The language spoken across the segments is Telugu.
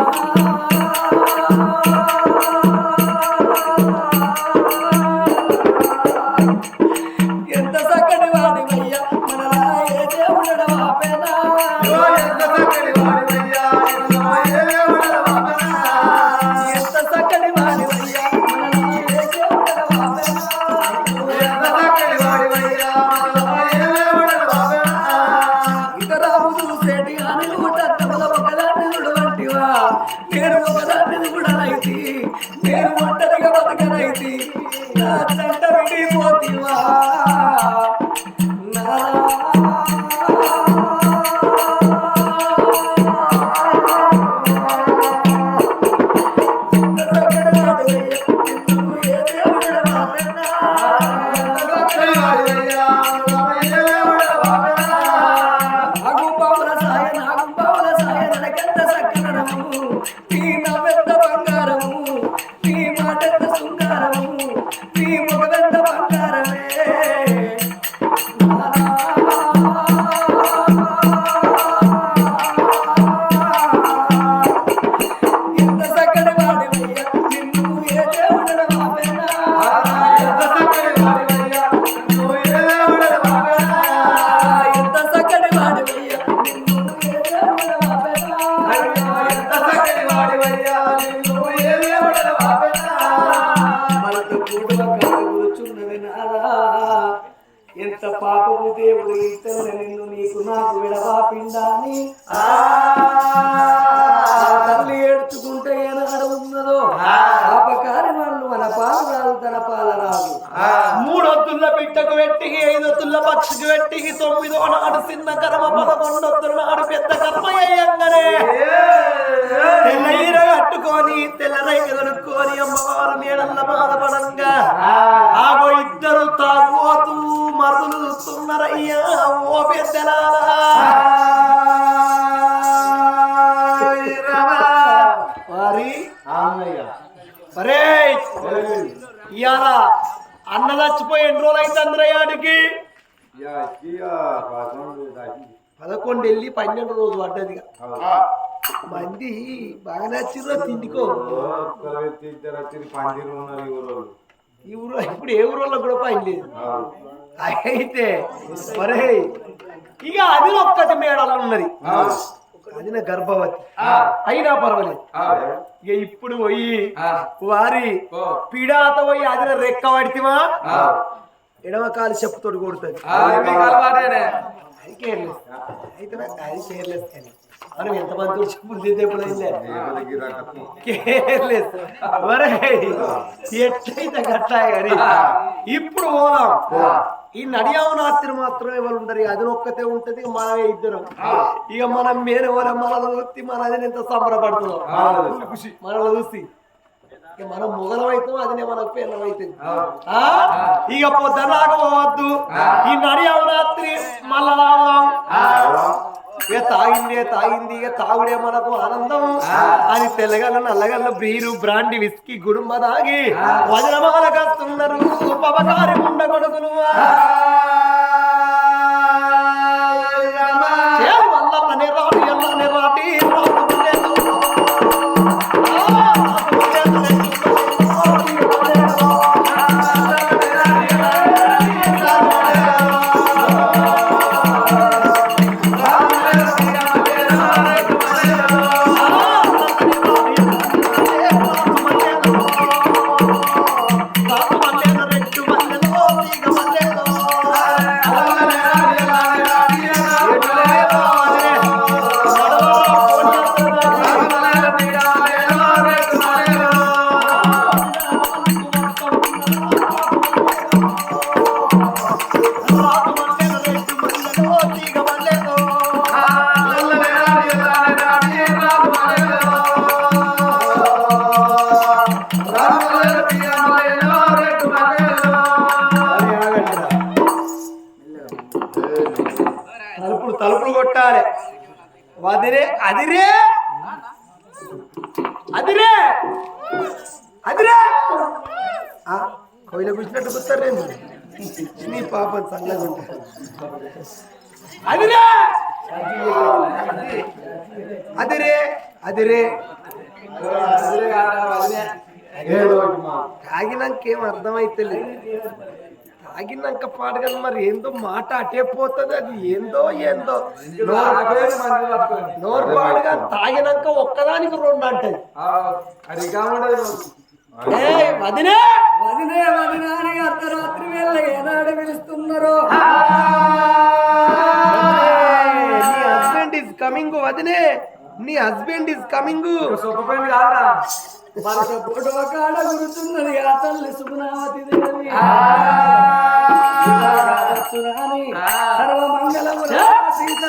Bye. 给我的爱 మూడొత్తుల బిడ్డకు వెట్టికి ఐదొత్తుల పక్షికి వెట్టికి తొమ్మిదో నాడు చిన్న కర్మ పదకొండొత్తుల నాడు పెద్ద కర్మ అయ్యంగానే. తెల్ల ఈర కట్టుకొని తెల్ల రైక కొనుక్కొని అమ్మవారు మేడల్ల బాధపడంగా. ఆగో ఇద్దరు తాగోతూ మరుదులు చూస్తున్నారయ్యా ఓ పెద్దలారా వారి అరే ఇవాళ అన్న చచ్చిపోయి ఎన్ని రోజులు అయితే అందరయ్యాడికి పదకొండు వెళ్ళి పన్నెండు రోజు పడ్డది మంది బాగా నచ్చిర్రో తిండికో ఈ ఊరు ఇప్పుడు ఏ ఊరోళ్ళో కూడా పని లేదు. అయితే మరే ఇక అది ఒక్కటి మేడలు ఉన్నది. అది నా గర్భవతి అయినా పర్వాలేదు. ఇక ఇప్పుడు పోయి వారి పీడాత పోయి అది రెక్క పడితేమా ఎడమ కాలు చెప్పుతోటి కొడుతుంది. అది కేర్లెస్ కానీ మనం ఎంతమంది చెప్పులు కేర్లెస్ ఎట్లయితే గట్లా కానీ ఇప్పుడు పోదాం. ఈ నడియావనాత్రి మాత్రం ఎవరు ఉండరు అది ఒక్కతే ఉంటది మనమే ఇద్దరం. ఇక మనం మేరే వాళ్ళ మనలో మన అది. ఎంత సంబరపడుతున్నాం మనలో చూసి మనం మొగలం అవుతాం అదినే మనకు పిల్లలు అవుతుంది ఆ? ఇక పొద్దునాక పోవద్దు. ఈ నడియావనాత్రి మళ్ళా రావడం ఇక తాగిందే తాగింది ఇక తాగుడే మనకు ఆనందం. అని తెల్లగల్ల నల్లగల్ల బ్రీరు బ్రాండి విస్కీ గుడుంబ తాగి వజనమాల కస్తున్నారు. పవకారి ఉండ కొడుకులు. అదిరే అదిరే. అదిరే. ఆ, కోయిల కూర్చున్నట్టు కూర్తారేమో నీ పాపం చల్లగా అదిరే. అదిరే అదిరే. తాగినాక ఏం అర్థమైతలేదు. తాగినాక పాడు కదా మరి ఏందో మాట అటే పోతుంది అది ఏందో ఏందో. నోరు- నోరు పాడుగా తాగినాక ఒక్కదానికి రెండు అంటది ఏయ్, వదినే! వదినే వదినాని అర్ధరాత్రి వేళ ఏనాడు పిలుస్తున్నారో. నీ హస్బెండ్ ఇస్ కమింగ్ వదినే! నీ హస్బెండ్ ఇస్ కమింగ్ కాడ గురుతున్నది ఆ. తల్లి సుగుణావతి దేవి సురాని సర్వమంగళము సీత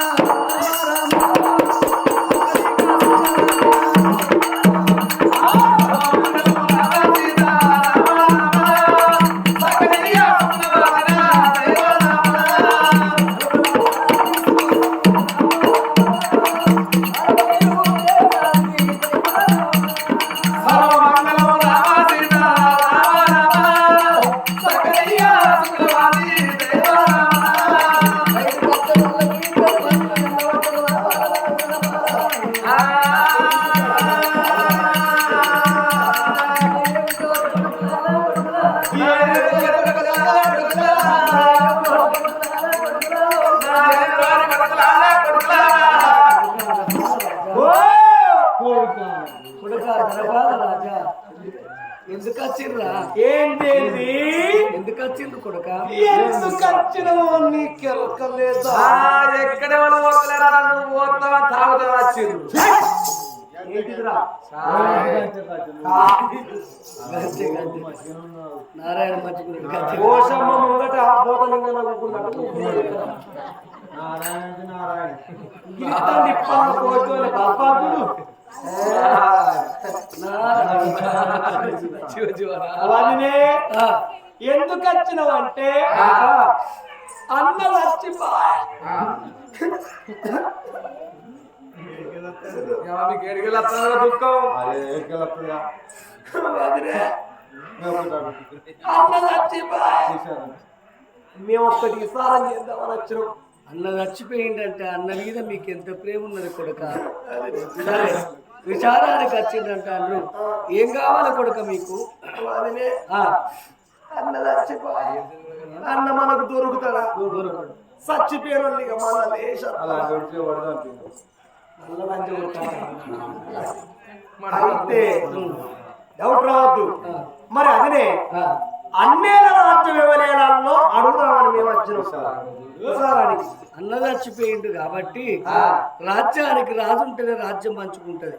పోతలేరా నువ్వు పోతావా తాగుతావా నారాయణ ముంగట నిప్పాల బాబాబులు అవన్నీ ఎందుకు వచ్చినవంటే అన్న దుఃఖం. అన్న చచ్చిపోయా మేము ఒక్కటి ఇసారం చేద్దామని వచ్చినాం అన్న చచ్చిపోయిందంటే అన్న మీద మీకు ఎంత ప్రేమ ఉన్నది కొడుక విచారానికి వచ్చిందంట అన్ను ఏం కావాలి కొడుక మీకు అన్న చచ్చిపోయా అన్న మనకు దొరుకుతాడా? దొరకడు చచ్చిపోయిన అయితే డౌట్ రావద్దు. మరి అదినే అన్నేల రాజ్య వివలేలలో అడుగుదామని మేము వచ్చినాం అన్న చచ్చిపోయిండు కాబట్టి రాజ్యానికి రాజు ఉంటేనే రాజ్యం పంచుకుంటది.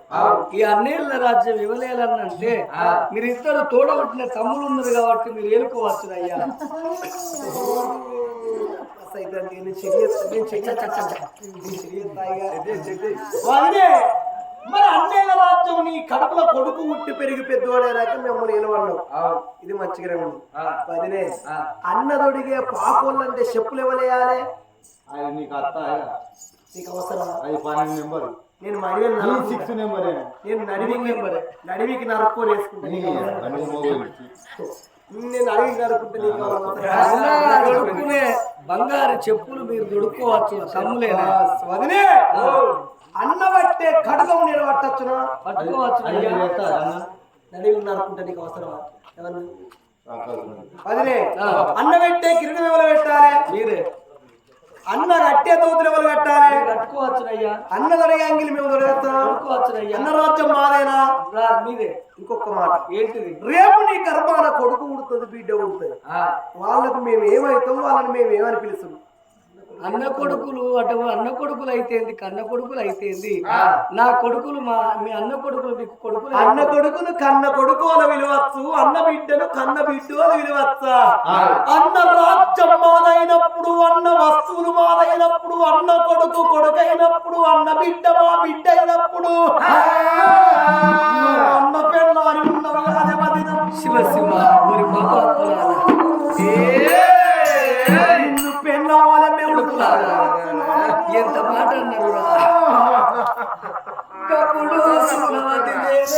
ఈ అన్నేళ్ళ రాజ్యం ఇవ్వలేలన్నంటే మీరు ఇద్దరు తోడగొట్టిన తమ్ముడు ఉన్నారు కాబట్టి మీరు ఏలుకోవచ్చు అయ్యా. నేను చెయ్యొచ్చు, నేను చెయ్యొచ్చు, చచ్చ, మరి అన్నేల రాజ్యం నీ కడుపులో కొడుకు ఉట్టి పెరిగి పెద్దవాడేరాక మిమ్మల్ని నిలవన్నావు ఇది మంచిగానే ఉంది వదినే అన్నదొడిగే పాకోళ్ళంటే చెప్పులు ఇవ్వలేయాలి? నీకు అత్త నీకు అవసరం అది పన్నెండు నెంబర్. నేను నరుక్కుంటా. సిక్స్ నెంబరే. నేను నడివికి నడివికి నరుక్కొని వేసుకుంటాను దొడుకునే బంగారు చెప్పులు మీరు తమ్ములేనా వదినే అన్న పట్టే కడగం నేను పట్టచ్చునా? పట్టుకోవచ్చు నడివి నీకు అవసరమా. అన్న పెట్టే కిరీటం ఎవరు పెట్టాలి? మీరే. అన్న కట్టే తోతులు ఎవరు పెట్టాలి? అన్న దొరికే అంగిలి మేము దొరికేస్తాం అన్న రాజ్యం మాదేనా? మీదే. ఇంకొక మాట. ఏంటిది? రేపు నీ గర్భాన కొడుకు ఉడుతుంది బిడ్డ ఆ, వాళ్ళకు మేము ఏమవుతాం వాళ్ళని మేము ఏమని పిలుస్తాం. అన్న కొడుకులు అటు అన్న కొడుకులు అయితేంది కన్న కొడుకులు అయితేంది నా కొడుకులు మా మీ అన్న కొడుకులు మీకు కొడుకులు అన్న కొడుకును కన్న కొడుకు అని విలువచ్చు అన్న బిడ్డను కన్న బిడ్డు అని విలువచ్చా. అన్న రాజ్యం మాదైనప్పుడు అన్న వస్తువులు మాదైనప్పుడు అన్న కొడుకు కొడుకైనప్పుడు అన్న బిడ్డ మా బిడ్డ అయినప్పుడు. అన్న పెళ్ళాని ఉన్నావు కాదే వదినా. శివ శివ మరి ఎంత మాట అన్నారు కప్పుడు సుఖమతి దేశ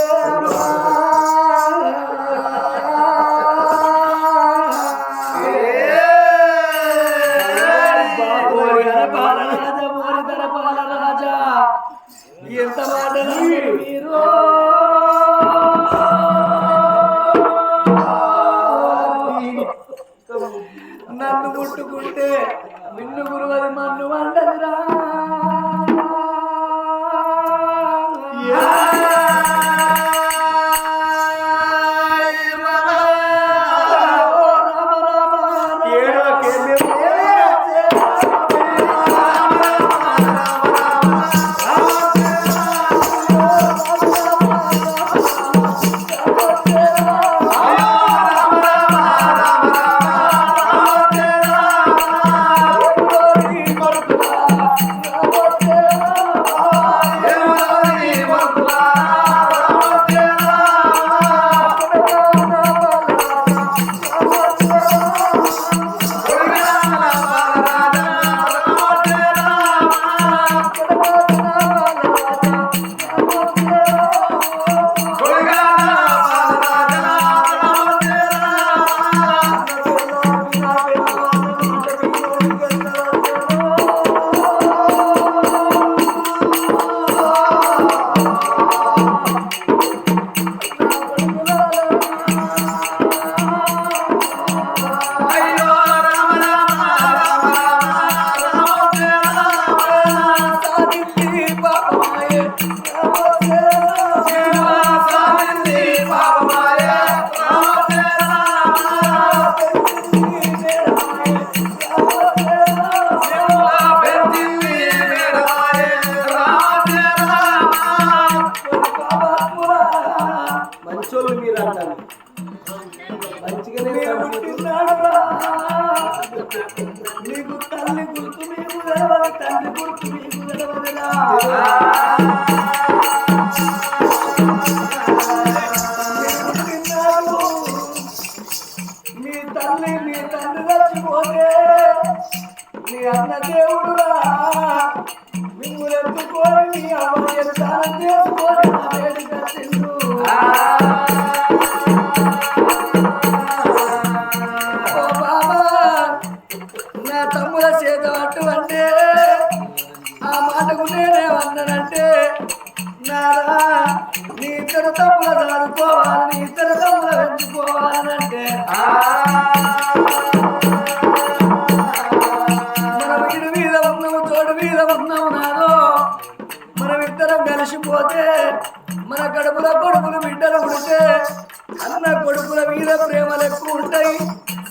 దేవుడురా. మిమ్మల్ని ఎత్తుకొని అమ్మ స్నానం చేసుకొని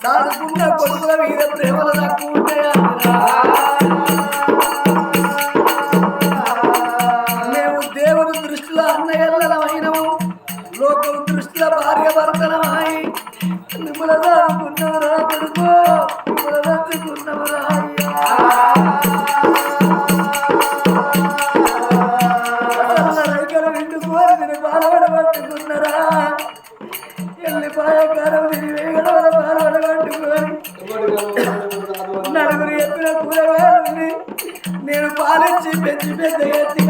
సాదుకున్న కొడుకుల మీద ప్రేమలు నాకు నలుగురు నేను పాలించి పెంచి పెద్ద ఎత్తి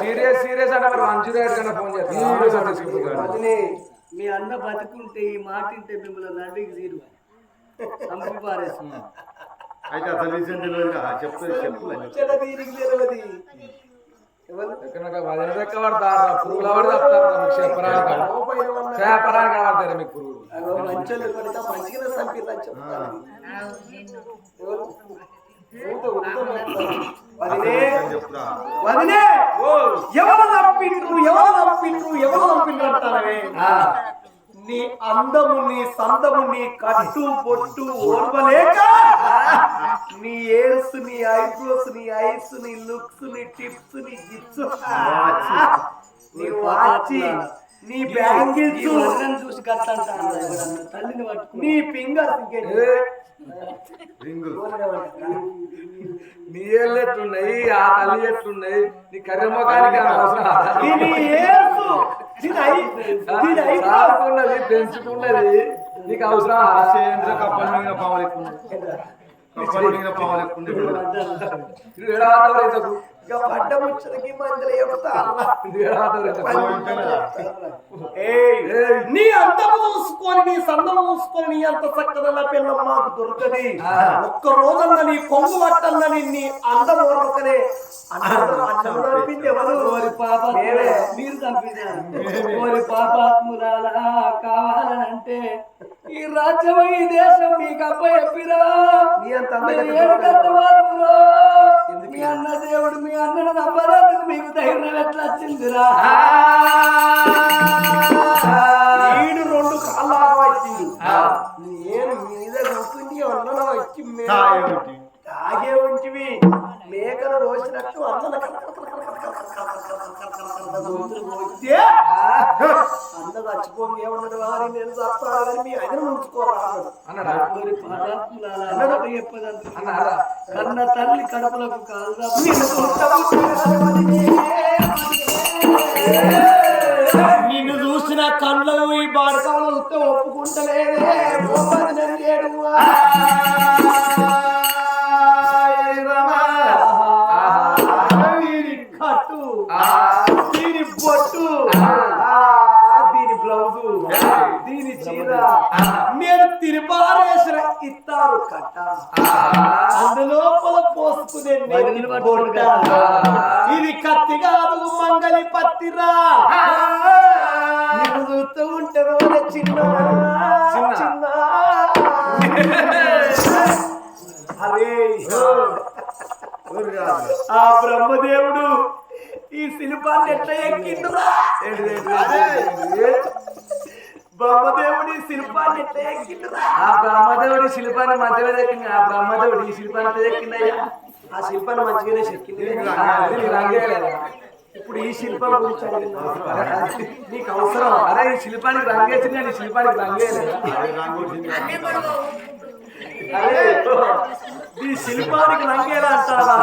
సీరియస్ సీరియస్ అంటే మరి కన్నా ఫోన్ చేస్తాను వదిలి మీ అన్న బతుకుంటే ఈ మాట వింటే మిమ్మల్ని నడికి తీరు. చంపి అయితే అసలు చెప్తే మీకు పురుగులు. మంచిగా వదిలే ఎవరు తప్పిండ్రు? ఎవరు తప్పిండ్రు? ఎవరు తప్పిండ్రు అంటారవే నీ అందము నీ సందము నీ కట్టు పొట్టు ఓర్వలేక నీ ఏర్స్ నీ ఐబ్రోస్ నీ ఐస్ నీ లుక్స్ నీ టిప్స్ నీ గిప్స్ నీ వాచి నీ బ్యాంగిల్స్. చూసి కట్ట తల్లిని నీ రింగులు. నీ ఏళ్ళు ఎట్లున్నాయి? ఆ తల్లి ఎట్లున్నాయి? నీ కర్రమ్మకానికి అవసరం పెంచుకున్నది నీకు అవసరం కప్పలు. కప్పలు మింగిన పావులు పడ్డ ముచ్చలకి మందులు నీ అందము చూసుకొని నీ సందము చూసుకొని నీ అంత చక్కదల పిల్ల మాకు దొరకది. ఒక్క రోజన్న నీ కొంగు పట్టన్నని నీ అందం మేమే. మీరు పాపాత్మురాలా కావాలనంటే ఈ రాజ్యం ఈ దేశం మీకు అప్ప చెప్పిరా. మీ అన్న దేవుడు మీ అన్నను నమ్మడానికి మీకు ధైర్యం ఎట్లా వచ్చిందిరా ఈడు రెండు కాళ్ళగా వచ్చింది నేను మీద కూర్చుండి అన్నలో వచ్చి మే- తాగే ఒకటి. తాగే ఉంటివి మేకను రోసినట్టు అన్నల కల కల కల కల కల పోతే వారి నేను చస్తాను కానీ మీ ఆయన అన్నాడా? కన్న తల్లి కడపలకు నిన్ను చూసిన కళ్ళు ఈ బాడకాలు వస్తే ఒప్పుకుంటలేదే. అందులోపల పోసుకునే. ఇది కత్తి కాదు మంగళి పత్తిరా. చూస్తూ ఉంటే రోజు చిన్న. చిన్న. అరే. ఆ బ్రహ్మదేవుడు ఈ శిల్పాన్ని ఎట్లా ఎక్కిండురా? బ్రహ్మదేవుడు శిల్పాన్ని ఆ బ్రహ్మదేవుడి శిల్పాన్ని మంచిగా దక్కింది ఆ బ్రహ్మదేవుడి ఈ శిల్పాన్ని దక్కిందయ్యా ఆ శిల్పాన్ని మంచిగానే చెక్కింది ఇప్పుడు ఈ శిల్పం గురించి? నీకు అవసరం. అరే ఈ శిల్పానికి రంగేసింది ఈ శిల్పానికి రంగేయలేదు అరే, ఈ శిల్పానికి రంగేలా అంటారా